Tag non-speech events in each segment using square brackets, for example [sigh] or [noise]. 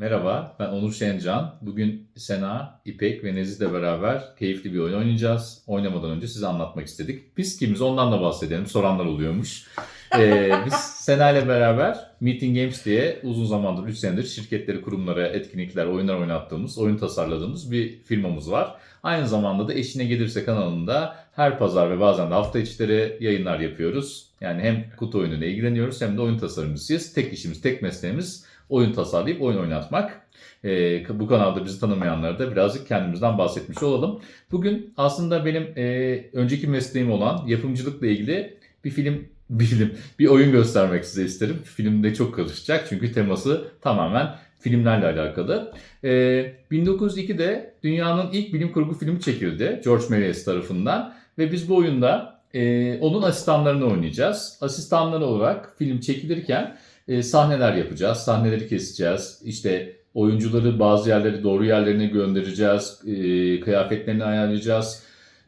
Merhaba, ben Onur Şencan. Bugün Sena, İpek ve Nezih'le beraber keyifli bir oyun oynayacağız. Oynamadan önce size anlatmak istedik. Biz kimiz ondan da bahsedelim. Soranlar oluyormuş. [laughs] Ee, biz Sena ile beraber Meeting Games diye uzun zamandır, 3 senedir şirketleri, kurumlara, etkinlikler, oyunlar oynattığımız, oyun tasarladığımız bir firmamız var. Aynı zamanda da Eşine Gelirse kanalında her pazar ve bazen de hafta içleri yayınlar yapıyoruz. Yani hem kutu oyunuyla ilgileniyoruz hem de oyun tasarımcısıyız. Tek işimiz, tek mesleğimiz oyun tasarlayıp oyun oynatmak. Ee, bu kanalda bizi tanımayanlara da birazcık kendimizden bahsetmiş olalım. Bugün aslında benim e, önceki mesleğim olan yapımcılıkla ilgili bir film [laughs] bir film, bir oyun göstermek size isterim. Filmde çok karışacak çünkü teması tamamen filmlerle alakalı. Ee, 1902'de dünyanın ilk bilim kurgu filmi çekildi George Méliès tarafından ve biz bu oyunda e, onun asistanlarını oynayacağız. Asistanları olarak film çekilirken e, sahneler yapacağız, sahneleri keseceğiz. İşte oyuncuları bazı yerleri doğru yerlerine göndereceğiz, e, kıyafetlerini ayarlayacağız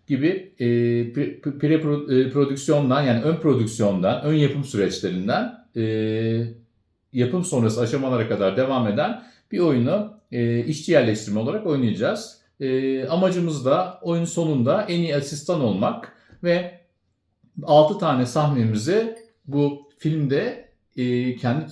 gibi e, pre, pre pro- prodüksiyondan yani ön prodüksiyondan, ön yapım süreçlerinden e, yapım sonrası aşamalara kadar devam eden bir oyunu e, işçi yerleştirme olarak oynayacağız. E, amacımız da oyun sonunda en iyi asistan olmak ve 6 tane sahnemizi bu filmde e, kendi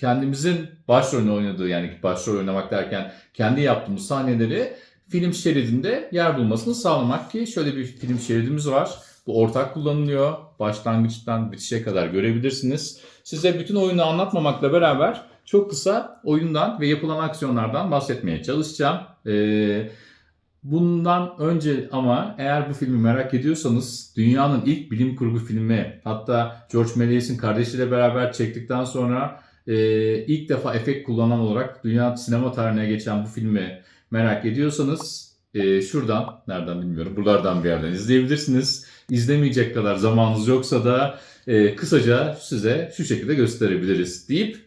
kendimizin başrolünü oynadığı yani başrol oynamak derken kendi yaptığımız sahneleri film şeridinde yer bulmasını sağlamak ki şöyle bir film şeridimiz var. Bu ortak kullanılıyor. Başlangıçtan bitişe kadar görebilirsiniz. Size bütün oyunu anlatmamakla beraber çok kısa oyundan ve yapılan aksiyonlardan bahsetmeye çalışacağım. Ee, bundan önce ama eğer bu filmi merak ediyorsanız dünyanın ilk bilim kurgu filmi hatta George Méliès'in kardeşiyle beraber çektikten sonra e, ilk defa efekt kullanan olarak dünya sinema tarihine geçen bu filmi merak ediyorsanız e, şuradan, nereden bilmiyorum, buralardan bir yerden izleyebilirsiniz. İzlemeyecek kadar zamanınız yoksa da e, kısaca size şu şekilde gösterebiliriz deyip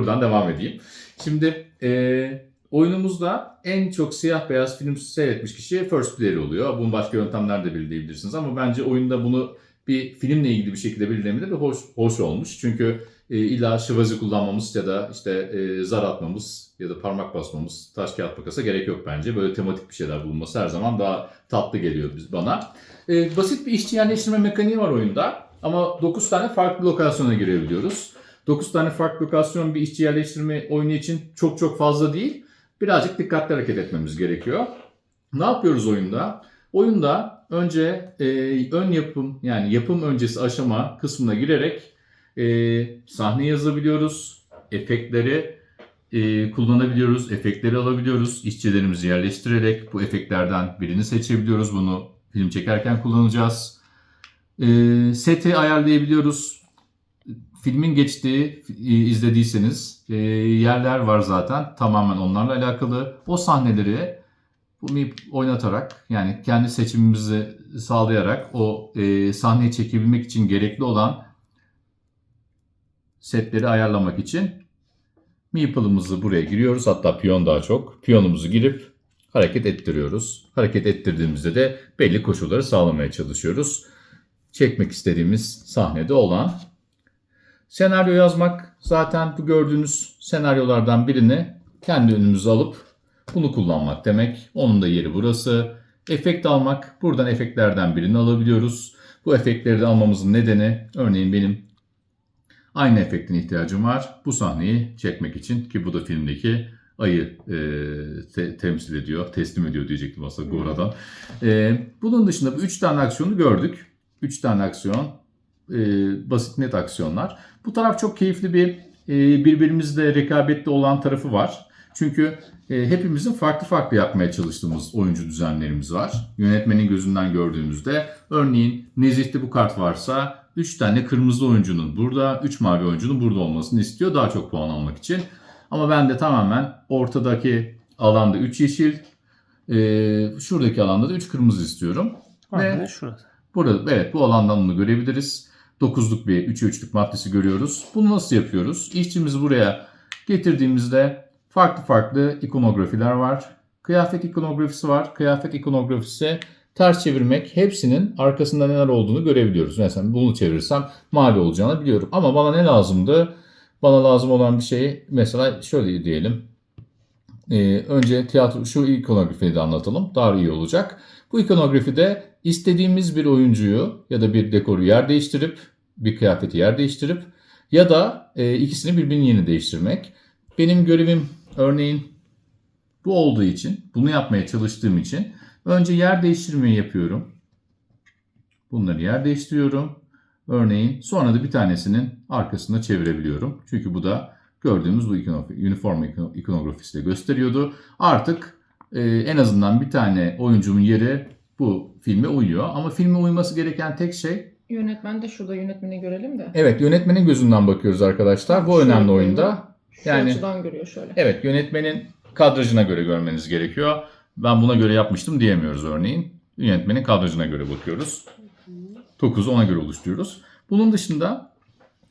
Buradan devam edeyim. Şimdi e, oyunumuzda en çok siyah beyaz film seyretmiş kişi first player oluyor. Bunun başka yöntemler de belirleyebilirsiniz ama bence oyunda bunu bir filmle ilgili bir şekilde belirlemeleri hoş, hoş olmuş. Çünkü e, illa şıvazı kullanmamız ya da işte e, zar atmamız ya da parmak basmamız, taş kağıt makasa gerek yok bence. Böyle tematik bir şeyler bulunması her zaman daha tatlı geliyor biz bana. E, basit bir işçi yerleştirme mekaniği var oyunda ama 9 tane farklı lokasyona girebiliyoruz. 9 tane farklı lokasyon bir işçi yerleştirme oyunu için çok çok fazla değil. Birazcık dikkatli hareket etmemiz gerekiyor. Ne yapıyoruz oyunda? Oyunda önce e, ön yapım yani yapım öncesi aşama kısmına girerek e, sahne yazabiliyoruz. Efektleri e, kullanabiliyoruz. Efektleri alabiliyoruz. İşçilerimizi yerleştirerek bu efektlerden birini seçebiliyoruz. Bunu film çekerken kullanacağız. E, seti ayarlayabiliyoruz filmin geçtiği e, izlediyseniz e, yerler var zaten tamamen onlarla alakalı. O sahneleri bu MIP oynatarak yani kendi seçimimizi sağlayarak o e, sahneyi çekebilmek için gerekli olan setleri ayarlamak için Meeple'ımızı buraya giriyoruz. Hatta piyon daha çok. Piyonumuzu girip hareket ettiriyoruz. Hareket ettirdiğimizde de belli koşulları sağlamaya çalışıyoruz. Çekmek istediğimiz sahnede olan senaryo yazmak zaten bu gördüğünüz senaryolardan birini kendi önümüze alıp bunu kullanmak demek. Onun da yeri burası. Efekt almak. Buradan efektlerden birini alabiliyoruz. Bu efektleri de almamızın nedeni örneğin benim aynı efektin ihtiyacım var. Bu sahneyi çekmek için ki bu da filmdeki ayı e, te- temsil ediyor, teslim ediyor diyecektim aslında Gora'dan. E, bunun dışında bu üç tane aksiyonu gördük. Üç tane aksiyon, e, basit net aksiyonlar. Bu taraf çok keyifli bir e, birbirimizle rekabetli olan tarafı var. Çünkü e, hepimizin farklı farklı yapmaya çalıştığımız oyuncu düzenlerimiz var. Yönetmenin gözünden gördüğümüzde örneğin Nezih'te bu kart varsa 3 tane kırmızı oyuncunun burada, 3 mavi oyuncunun burada olmasını istiyor daha çok puan almak için. Ama ben de tamamen ortadaki alanda 3 yeşil, e, şuradaki alanda da 3 kırmızı istiyorum. Aynen şurası. Burada evet bu alandan bunu görebiliriz. 9'luk bir 3'e 3'lük maddesi görüyoruz. Bunu nasıl yapıyoruz? İşçimizi buraya getirdiğimizde farklı farklı ikonografiler var. Kıyafet ikonografisi var. Kıyafet ikonografisi ters çevirmek hepsinin arkasında neler olduğunu görebiliyoruz. Mesela bunu çevirirsem mavi olacağını biliyorum. Ama bana ne lazımdı? Bana lazım olan bir şey mesela şöyle diyelim. Ee, önce tiyatro şu ikonografiyi de anlatalım. Daha iyi olacak. Bu ikonografide istediğimiz bir oyuncuyu ya da bir dekoru yer değiştirip bir kıyafeti yer değiştirip ya da e, ikisini birbirinin yerini değiştirmek. Benim görevim örneğin bu olduğu için, bunu yapmaya çalıştığım için önce yer değiştirmeyi yapıyorum. Bunları yer değiştiriyorum. Örneğin sonra da bir tanesinin arkasına çevirebiliyorum. Çünkü bu da gördüğümüz bu uniform ikono- ikonografisi de gösteriyordu. Artık e, en azından bir tane oyuncunun yeri bu filme uyuyor. Ama filme uyması gereken tek şey Yönetmen de şurada yönetmeni görelim de. evet yönetmenin gözünden bakıyoruz arkadaşlar. Bu Şu önemli oyunda. Şu Yani- açıdan görüyor şöyle. Evet yönetmenin kadrajına göre görmeniz gerekiyor. Ben buna göre yapmıştım diyemiyoruz örneğin. Yönetmenin kadrajına göre bakıyoruz. 9'u ona göre oluşturuyoruz. Bunun dışında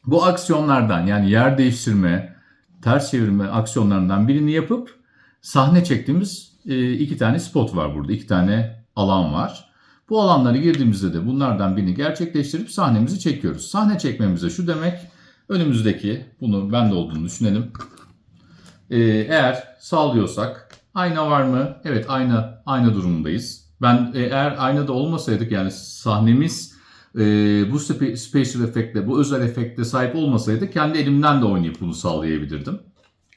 bu aksiyonlardan yani yer değiştirme, ters çevirme aksiyonlarından birini yapıp sahne çektiğimiz e, iki tane spot var burada. iki tane alan var. Bu alanlara girdiğimizde de bunlardan birini gerçekleştirip sahnemizi çekiyoruz. Sahne çekmemize şu demek önümüzdeki bunu bende olduğunu düşünelim. Ee, eğer sağlıyorsak ayna var mı? Evet ayna ayna durumundayız. Ben e, eğer aynada olmasaydık yani sahnemiz e, bu spe- special efektle, bu özel efekte sahip olmasaydı kendi elimden de oynayıp bunu sağlayabilirdim.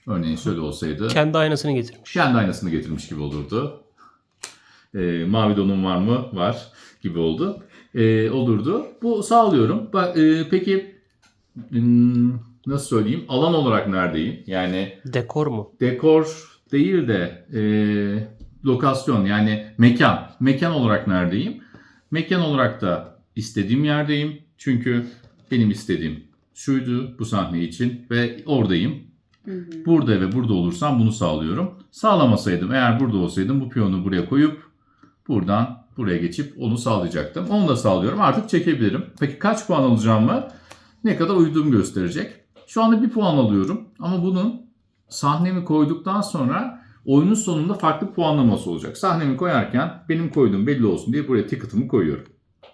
Örneğin şöyle olsaydı Kendi aynasını getirmiş. kendi aynasını getirmiş gibi olurdu. E, mavi donum var mı? Var gibi oldu. E, olurdu. Bu sağlıyorum. Bak, e, peki hmm, nasıl söyleyeyim? Alan olarak neredeyim? Yani Dekor mu? dekor değil de e, lokasyon yani mekan. Mekan olarak neredeyim? Mekan olarak da istediğim yerdeyim. Çünkü benim istediğim şuydu bu sahne için ve oradayım. Burada ve burada olursam bunu sağlıyorum. Sağlamasaydım eğer burada olsaydım bu piyonu buraya koyup buradan buraya geçip onu sağlayacaktım. Onu da sağlıyorum. Artık çekebilirim. Peki kaç puan alacağımı ne kadar uyduğum gösterecek. Şu anda bir puan alıyorum ama bunun sahnemi koyduktan sonra oyunun sonunda farklı puanlaması olacak. Sahnemi koyarken benim koyduğum belli olsun diye buraya ticket'ımı koyuyorum.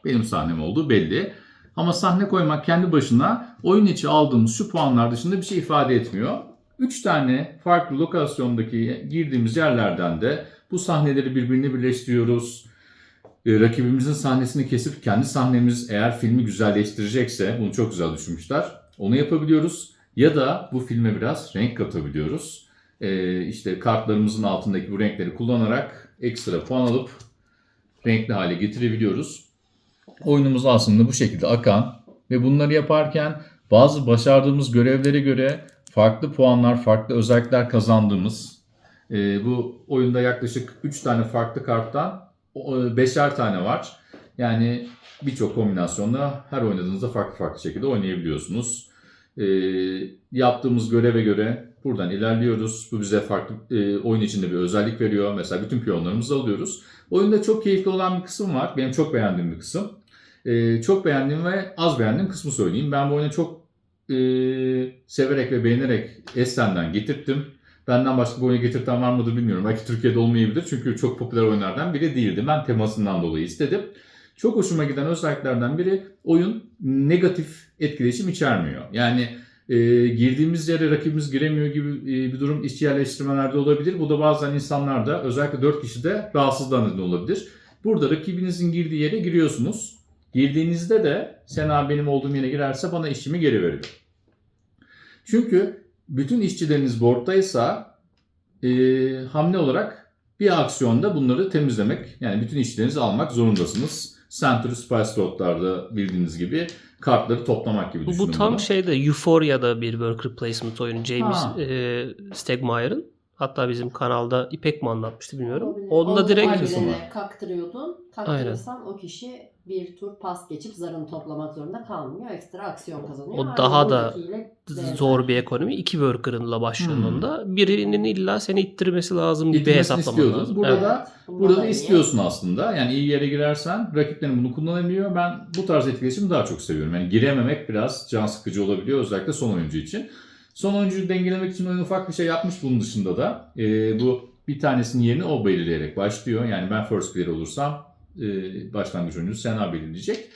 Benim sahnem olduğu belli. Ama sahne koymak kendi başına oyun içi aldığımız şu puanlar dışında bir şey ifade etmiyor. 3 tane farklı lokasyondaki girdiğimiz yerlerden de bu sahneleri birbirine birleştiriyoruz. E, rakibimizin sahnesini kesip kendi sahnemiz eğer filmi güzelleştirecekse bunu çok güzel düşünmüşler. Onu yapabiliyoruz. Ya da bu filme biraz renk katabiliyoruz. E, işte kartlarımızın altındaki bu renkleri kullanarak ekstra puan alıp renkli hale getirebiliyoruz. Oyunumuz aslında bu şekilde akan ve bunları yaparken bazı başardığımız görevlere göre farklı puanlar, farklı özellikler kazandığımız e, bu oyunda yaklaşık 3 tane farklı karttan 5'er tane var. Yani birçok kombinasyonda her oynadığınızda farklı farklı şekilde oynayabiliyorsunuz. E, yaptığımız göreve göre buradan ilerliyoruz. Bu bize farklı e, oyun içinde bir özellik veriyor. Mesela bütün piyonlarımızı alıyoruz. Oyunda çok keyifli olan bir kısım var. Benim çok beğendiğim bir kısım. E, çok beğendiğim ve az beğendiğim kısmı söyleyeyim. Ben bu oyuna çok e, severek ve beğenerek Esen'den getirttim. Benden başka bir oyunu getirten var mıdır bilmiyorum. Belki Türkiye'de olmayabilir çünkü çok popüler oyunlardan biri değildi. Ben temasından dolayı istedim. Çok hoşuma giden özelliklerden biri oyun negatif etkileşim içermiyor. Yani e, girdiğimiz yere rakibimiz giremiyor gibi e, bir durum işçi yerleştirmelerde olabilir. Bu da bazen insanlarda özellikle 4 kişide rahatsızlığa neden olabilir. Burada rakibinizin girdiği yere giriyorsunuz. Girdiğinizde de Sena benim olduğum yere girerse bana işçimi geri veriyor. Çünkü bütün işçileriniz board'daysa e, hamle olarak bir aksiyonda bunları temizlemek yani bütün işçilerinizi almak zorundasınız. Century Spy Slot'larda bildiğiniz gibi kartları toplamak gibi düşünün bu tam bunu. şeyde Euphoria'da bir worker placement oyunu. James Ha. e, Stegmaier'ın. Hatta bizim kanalda İpek mi anlatmıştı bilmiyorum. Olabilir. Onda direkt kaktırıyordun. Kaktırırsan o kişi bir tur pas geçip zarını toplamak zorunda kalmıyor. Ekstra aksiyon kazanıyor. O Aynı daha da zor bir ekonomi. İki worker'ınla başlıyorsun Hmm. Birinin illa seni ittirmesi lazım gibi hesaplaman lazım. Burada Evet. da Burada da iyi. istiyorsun aslında. Yani iyi yere girersen rakiplerin bunu kullanabiliyor. Ben bu tarz etkileşimi daha çok seviyorum. Yani girememek biraz can sıkıcı olabiliyor özellikle son oyuncu için. Son oyuncuyu dengelemek için oyun ufak bir şey yapmış bunun dışında da. Ee, bu bir tanesinin yerini o belirleyerek başlıyor. Yani ben first player olursam e, başlangıç oyuncusu Sena belirleyecek.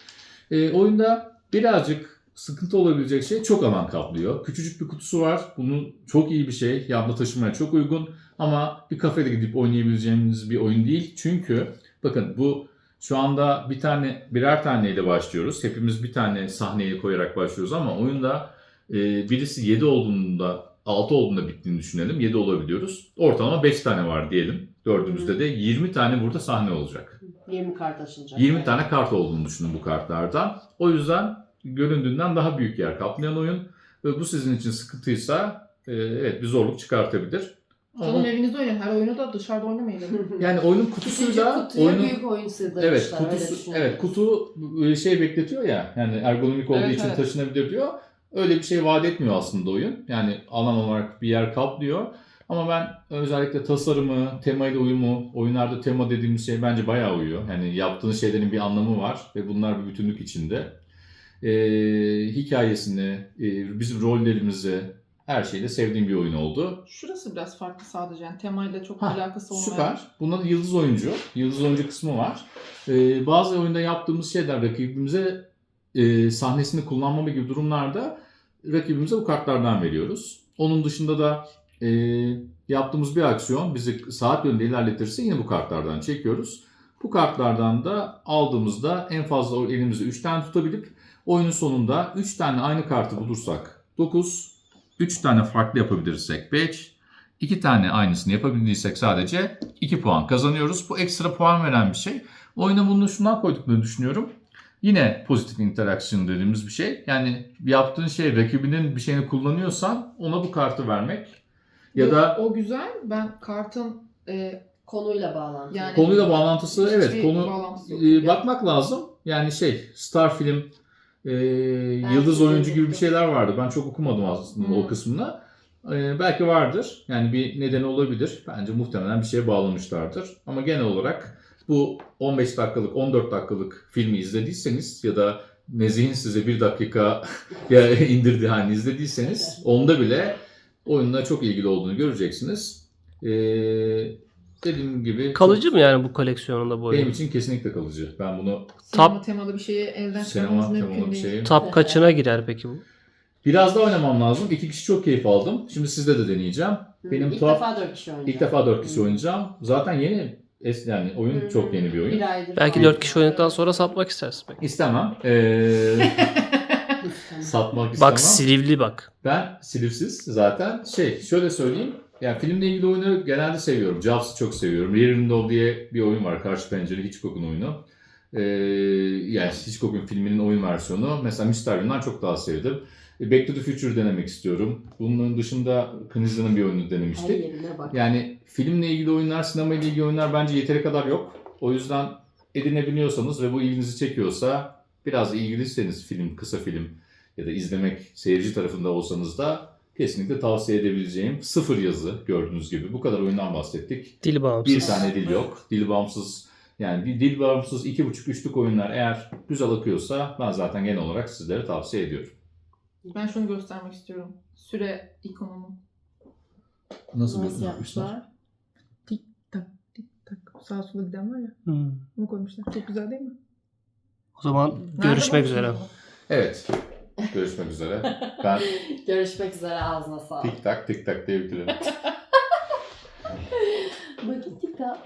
E, oyunda birazcık sıkıntı olabilecek şey çok alan kaplıyor. Küçücük bir kutusu var. Bunun çok iyi bir şey. Yanında taşımaya çok uygun. Ama bir kafede gidip oynayabileceğimiz bir oyun değil. Çünkü bakın bu şu anda bir tane birer taneyle başlıyoruz. Hepimiz bir tane sahneyi koyarak başlıyoruz ama oyunda e, birisi 7 olduğunda 6 olduğunda bittiğini düşünelim. 7 olabiliyoruz. Ortalama 5 tane var diyelim. Dördümüzde de 20 tane burada sahne olacak. 20 kart açılacak. 20 Yani. tane kart olduğunu düşünün bu kartlardan. O yüzden göründüğünden daha büyük yer kaplayan oyun. Ve bu sizin için sıkıntıysa e, evet bir zorluk çıkartabilir. Canım Ama evinizde oynayın. Her oyunu da dışarıda oynamayın. [laughs] yani oyunun kutusuyla oyunun büyük oyun sığdırmışlar. Evet, kutusu, evet kutu e, şey bekletiyor ya yani ergonomik olduğu Evet, için evet. taşınabilir diyor. Öyle bir şey vaat etmiyor aslında oyun. Yani alan olarak bir yer kaplıyor. Ama ben özellikle tasarımı, temayla uyumu, oyunlarda tema dediğimiz şey bence bayağı uyuyor. Yani yaptığınız şeylerin bir anlamı var ve bunlar bir bütünlük içinde. Ee, hikayesini, e, bizim rollerimizi, her şeyde sevdiğim bir oyun oldu. Şurası biraz farklı sadece. Yani temayla çok Ha, alakası olmayan. Süper. Bunda da yıldız oyuncu. Yıldız oyuncu kısmı var. Ee, bazı oyunda yaptığımız şeyler rakibimize e, sahnesini kullanmama gibi durumlarda rakibimize bu kartlardan veriyoruz. Onun dışında da e, yaptığımız bir aksiyon bizi saat yönünde ilerletirse yine bu kartlardan çekiyoruz. Bu kartlardan da aldığımızda en fazla elimizde 3 tane tutabilip oyunun sonunda 3 tane aynı kartı bulursak 9, 3 tane farklı yapabilirsek 5, 2 tane aynısını yapabildiysek sadece 2 puan kazanıyoruz. Bu ekstra puan veren bir şey. Oyuna bunu şundan koyduklarını düşünüyorum. Yine pozitif interaction dediğimiz bir şey. Yani yaptığın şey rakibinin bir şeyini kullanıyorsan ona bu kartı vermek. Ya Yok, da o güzel. Ben kartın e, Konuyla bağlantılı. Yani- konuyla bağlantısı evet konu bağlantısı yok. e, bakmak lazım. Yani şey Star film e, yıldız de oyuncu gibi bir şeyler vardı. Ben çok okumadım aslında Hmm. o kısmına. E, belki vardır. Yani bir nedeni olabilir. Bence muhtemelen bir şeye bağlamışlardır. Ama genel olarak bu 15 dakikalık, 14 dakikalık filmi izlediyseniz ya da Nezih'in size bir dakika [laughs] ya indirdiği halini izlediyseniz onda bile oyunla çok ilgili olduğunu göreceksiniz. Ee, dediğim gibi Kalıcı mı yani bu koleksiyonunda bu benim oyun? için kesinlikle kalıcı. Ben bunu sinema Tap- temalı bir şeyi elden sinema çıkarmamız temalı mümkün bir değil. şey. Tap kaçına girer peki bu? Biraz da oynamam lazım. İki kişi çok keyif aldım. Şimdi sizde de deneyeceğim. Benim İlk tuhaf- defa 4 kişi oynayacak. İlk defa dört kişi oynayacağım. Zaten yeni es yani oyun Hı, çok yeni bir oyun. Bir aydır Belki falan. 4 kişi oynadıktan sonra satmak istersin belki. İstemem. Ee, [laughs] satmak istemem. Bak Silivli bak. Ben silifsiz zaten şey şöyle söyleyeyim. Yani filmle ilgili oyunları genelde seviyorum. Jaws'ı çok seviyorum. Rear Window diye bir oyun var. Karşı pencere Hitchcock'un oyunu. Ee, yani Hitchcock'un filminin oyun versiyonu. Mesela Mysterium'dan çok daha sevdim. E, Back to the Future denemek istiyorum. Bunun dışında Knizia'nın bir oyununu Her denemiştik. Yani filmle ilgili oyunlar, sinema ile ilgili oyunlar bence yeteri kadar yok. O yüzden edinebiliyorsanız ve bu ilginizi çekiyorsa biraz ilgiliyseniz film, kısa film ya da izlemek seyirci tarafında olsanız da kesinlikle tavsiye edebileceğim sıfır yazı gördüğünüz gibi. Bu kadar oyundan bahsettik. Dil Bir bağımsız. tane dil yok. Dil bağımsız yani bir dil bağımsız iki buçuk üçlük oyunlar eğer güzel akıyorsa ben zaten genel olarak sizlere tavsiye ediyorum. Ben şunu göstermek istiyorum. Süre ikonunu. Nasıl, Nasıl yapmışlar? Tik tak tik tak. Sağa sola giden var ya. Hmm. Onu koymuşlar. Çok güzel değil mi? O zaman Nerede görüşmek üzere. Evet. Görüşmek üzere. Ben [laughs] Görüşmek üzere ağzına sağlık. tik tak tik tak diye bitirelim. [laughs] Bakın tika.